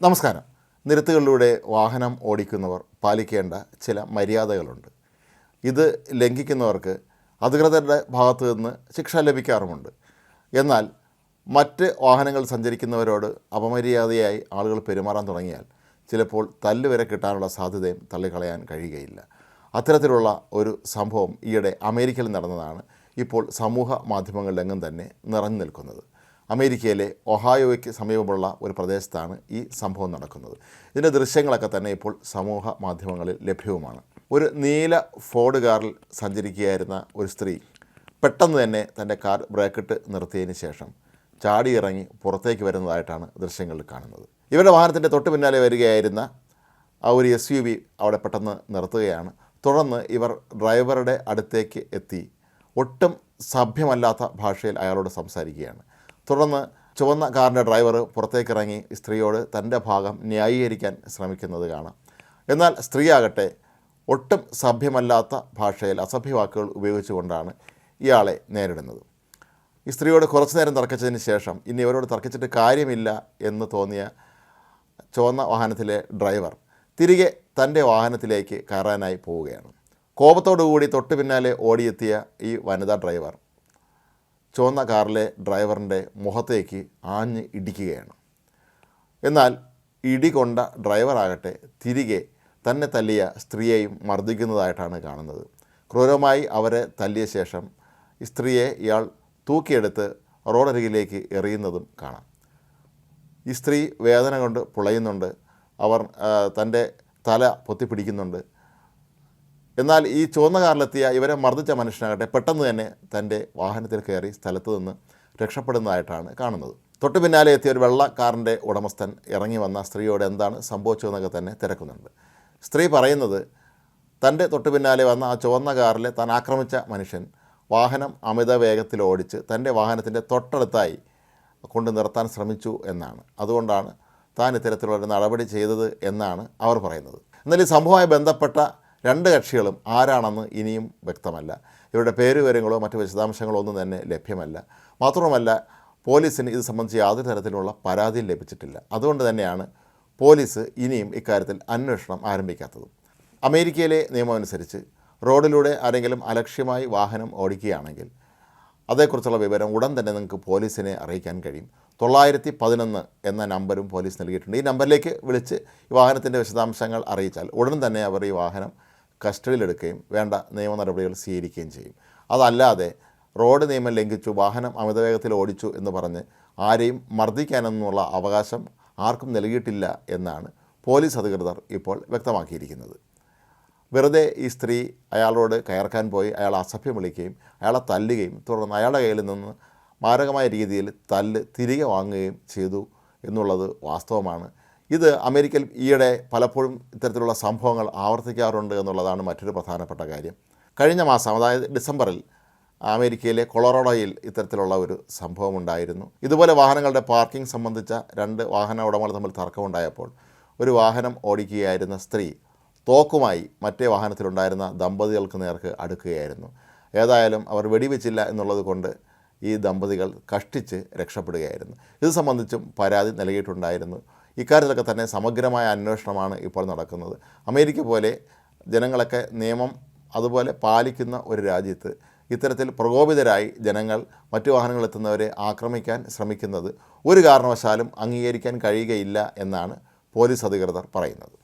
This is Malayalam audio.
നമസ്കാരം. നിരത്തുകളിലൂടെ വാഹനം ഓടിക്കുന്നവർ പാലിക്കേണ്ട ചില മര്യാദകളുണ്ട്. ഇത് ലംഘിക്കുന്നവർക്ക് അധികൃതരുടെ ഭാഗത്തു നിന്ന് ശിക്ഷ ലഭിക്കാറുമുണ്ട്. എന്നാൽ മറ്റ് വാഹനങ്ങൾ സഞ്ചരിക്കുന്നവരോട് അപമര്യാദയായി ആളുകൾ പെരുമാറാൻ തുടങ്ങിയാൽ ചിലപ്പോൾ തല്ലുവരെ കിട്ടാനുള്ള സാധ്യതയും തള്ളിക്കളയാൻ കഴിയുകയില്ല. അത്തരത്തിലുള്ള ഒരു സംഭവം ഈയിടെ അമേരിക്കയിൽ നടന്നതാണ് ഇപ്പോൾ സമൂഹ മാധ്യമങ്ങളിലെങ്ങും തന്നെ നിറഞ്ഞു നിൽക്കുന്നത്. അമേരിക്കയിലെ ഒഹായോയ്ക്ക് സമീപമുള്ള ഒരു പ്രദേശത്താണ് ഈ സംഭവം നടക്കുന്നത്. ഇതിന്റെ ദൃശ്യങ്ങളൊക്കെ തന്നെ ഇപ്പോൾ സമൂഹ മാധ്യമങ്ങളിൽ ലഭ്യവുമാണ്. ഒരു നീല ഫോർഡ് കാറിൽ സഞ്ചരിക്കുകയായിരുന്ന ഒരു സ്ത്രീ പെട്ടെന്ന് തന്നെ തന്റെ കാർ ബ്രേക്കിട്ട് നിർത്തിയതിന് ശേഷം ചാടിയിറങ്ങി പുറത്തേക്ക് വരുന്നതായിട്ടാണ് ദൃശ്യങ്ങളിൽ കാണുന്നത്. ഇവരുടെ വാഹനത്തിന്റെ തൊട്ട് പിന്നാലെ വരികയായിരുന്ന ആ ഒരു എസ് യു വി അവിടെ പെട്ടെന്ന് നിർത്തുകയാണ്. തുടർന്ന് ഇവർ ഡ്രൈവറുടെ അടുത്തേക്ക് എത്തി. ഒട്ടും സഭ്യമല്ലാത്ത ഭാഷയിൽ അയാളോട് സംസാരിക്കുകയാണ്. തുടർന്ന് ചുവന്ന കാറിന്റെ ഡ്രൈവർ പുറത്തേക്ക് ഇറങ്ങി സ്ത്രീയോട് തന്റെ ഭാഗം ന്യായീകരിക്കാൻ ശ്രമിക്കുന്നത് കാണാം. എന്നാൽ സ്ത്രീയാകട്ടെ ഒട്ടും സഭ്യമല്ലാത്ത ഭാഷയിൽ അസഭ്യവാക്കുകൾ ഉപയോഗിച്ചുകൊണ്ടാണ് ഇയാളെ നേരിടുന്നത്. ഈ സ്ത്രീയോട് കുറച്ചു നേരം തർക്കിച്ചതിന് ശേഷം ഇനി ഇവരോട് തർക്കിച്ചിട്ട് കാര്യമില്ല എന്ന് തോന്നിയ ചുവന്ന വാഹനത്തിലെ ഡ്രൈവർ തിരികെ തന്റെ വാഹനത്തിലേക്ക് കയറാനായി പോവുകയാണ്. കോപത്തോടുകൂടി തൊട്ടു പിന്നാലെ ഓടിയെത്തിയ ഈ വനിതാ ഡ്രൈവർ ചുവന്ന കാറിലെ ഡ്രൈവറിന്റെ മുഖത്തേക്ക് ആഞ്ഞ് ഇടിക്കുകയാണ്. എന്നാൽ ഇടി കൊണ്ട ഡ്രൈവറാകട്ടെ തിരികെ തന്നെ തല്ലിയ സ്ത്രീയെയും മർദ്ദിക്കുന്നതായിട്ടാണ് കാണുന്നത്. ക്രൂരമായി അവരെ തല്ലിയ ശേഷം സ്ത്രീയെ ഇയാൾ തൂക്കിയെടുത്ത് റോഡരികിലേക്ക് എറിയുന്നതും കാണാം. ഈ സ്ത്രീ വേദന കൊണ്ട് പുളയുന്നുണ്ട്. അവർ തന്റെ തല പൊത്തിപ്പിടിക്കുന്നുണ്ട്. എന്നാൽ ഈ ചുവന്ന കാറിലെത്തിയ ഇവരെ മർദ്ദിച്ച മനുഷ്യനാകട്ടെ പെട്ടെന്ന് തന്നെ തന്റെ വാഹനത്തിൽ കയറി സ്ഥലത്ത് നിന്ന് രക്ഷപ്പെടുന്നതായിട്ടാണ് കാണുന്നത്. തൊട്ടു പിന്നാലെ എത്തിയ ഒരു വെള്ള കാറിന്റെ ഉടമസ്ഥൻ ഇറങ്ങി വന്ന സ്ത്രീയോട് എന്താണ് സംഭവിച്ചതെന്നൊക്കെ തന്നെ തിരക്കുന്നുണ്ട്. സ്ത്രീ പറയുന്നത് തന്റെ തൊട്ടു പിന്നാലെ വന്ന ആ ചുവന്ന കാറിലെ താൻ ആക്രമിച്ച മനുഷ്യൻ വാഹനം അമിത വേഗത്തിൽ ഓടിച്ച് തന്റെ വാഹനത്തിന്റെ തൊട്ടടുത്തായി കൊണ്ട് നിർത്താൻ ശ്രമിച്ചു എന്നാണ്. അതുകൊണ്ടാണ് താൻ ഇത്തരത്തിലുള്ള നടപടി ചെയ്തത് എന്നാണ് അവർ പറയുന്നത്. എന്നാൽ ഈ സംഭവവുമായി ബന്ധപ്പെട്ട രണ്ട് കക്ഷികളും ആരാണെന്ന് ഇനിയും വ്യക്തമല്ല. ഇവരുടെ പേര് വിവരങ്ങളോ മറ്റ് വിശദാംശങ്ങളോ ഒന്നും തന്നെ ലഭ്യമല്ല. മാത്രമല്ല പോലീസിന് ഇത് സംബന്ധിച്ച് യാതൊരു തരത്തിലുള്ള പരാതിയും ലഭിച്ചിട്ടില്ല. അതുകൊണ്ട് തന്നെയാണ് പോലീസ് ഇനിയും ഇക്കാര്യത്തിൽ അന്വേഷണം ആരംഭിക്കാത്തത്. അമേരിക്കയിലെ നിയമമനുസരിച്ച് റോഡിലൂടെ ആരെങ്കിലും അലക്ഷ്യമായി വാഹനം ഓടിക്കുകയാണെങ്കിൽ അതേക്കുറിച്ചുള്ള വിവരം ഉടൻ തന്നെ നിങ്ങൾക്ക് പോലീസിനെ അറിയിക്കാൻ കഴിയും. തൊള്ളായിരത്തി പതിനൊന്ന് എന്ന നമ്പരും പോലീസ് നൽകിയിട്ടുണ്ട്. ഈ നമ്പറിലേക്ക് വിളിച്ച് ഈ വാഹനത്തിന്റെ വിശദാംശങ്ങൾ അറിയിച്ചാൽ ഉടൻ തന്നെ അവർ ഈ വാഹനം കസ്റ്റഡിയിലെടുക്കുകയും വേണ്ട നിയമ നടപടികൾ സ്വീകരിക്കുകയും ചെയ്യും. അതല്ലാതെ റോഡ് നിയമം ലംഘിച്ചു വാഹനം അമിതവേഗത്തിൽ ഓടിച്ചു എന്ന് പറഞ്ഞ് ആരെയും മർദ്ദിക്കാനെന്നുള്ള അവകാശം ആർക്കും നൽകിയിട്ടില്ല എന്നാണ് പോലീസ് അധികൃതർ ഇപ്പോൾ വ്യക്തമാക്കിയിരിക്കുന്നത്. വെറുതെ ഈ സ്ത്രീ അയാളോട് കയർക്കാൻ പോയി അയാൾ അസഭ്യം വിളിക്കുകയും അയാളെ തല്ലുകയും തുടർന്ന് അയാളുടെ കയ്യിൽ നിന്ന് മാരകമായ രീതിയിൽ തല്ല് തിരികെ വാങ്ങുകയും ചെയ്തു എന്നുള്ളത് വാസ്തവമാണ്. ഇത് അമേരിക്കയിൽ ഈയിടെ പലപ്പോഴും ഇത്തരത്തിലുള്ള സംഭവങ്ങൾ ആവർത്തിക്കാറുണ്ട് എന്നുള്ളതാണ് മറ്റൊരു പ്രധാനപ്പെട്ട കാര്യം. കഴിഞ്ഞ മാസം അതായത് ഡിസംബറിൽ അമേരിക്കയിലെ കൊളറോഡോയിൽ ഇത്തരത്തിലുള്ള ഒരു സംഭവം ഉണ്ടായിരുന്നു. ഇതുപോലെ വാഹനങ്ങളുടെ പാർക്കിംഗ് സംബന്ധിച്ച രണ്ട് വാഹന ഉടമകൾ തമ്മിൽ തർക്കമുണ്ടായപ്പോൾ ഒരു വാഹനം ഓടിക്കുകയായിരുന്ന സ്ത്രീ തോക്കുമായി മറ്റേ വാഹനത്തിലുണ്ടായിരുന്ന ദമ്പതികൾക്ക് നേർക്ക് അടുക്കുകയായിരുന്നു. ഏതായാലും അവർ വെടിവെച്ചില്ല എന്നുള്ളത് കൊണ്ട് ഈ ദമ്പതികൾ കഷ്ടിച്ച് രക്ഷപ്പെടുകയായിരുന്നു. ഇത് സംബന്ധിച്ചും പരാതി നൽകിയിട്ടുണ്ടായിരുന്നു. ഇക്കാര്യത്തിലൊക്കെ തന്നെ സമഗ്രമായ അന്വേഷണമാണ് ഇപ്പോൾ നടക്കുന്നത്. അമേരിക്ക പോലെ ജനങ്ങളൊക്കെ നിയമം അതുപോലെ പാലിക്കുന്ന ഒരു രാജ്യത്ത് ഇത്തരത്തിൽ പ്രകോപിതരായി ജനങ്ങൾ മറ്റു വാഹനങ്ങളെത്തുന്നവരെ ആക്രമിക്കാൻ ശ്രമിക്കുന്നത് ഒരു കാരണവശാലും അംഗീകരിക്കാൻ കഴിയുകയില്ല എന്നാണ് പോലീസ് അധികൃതർ പറയുന്നത്.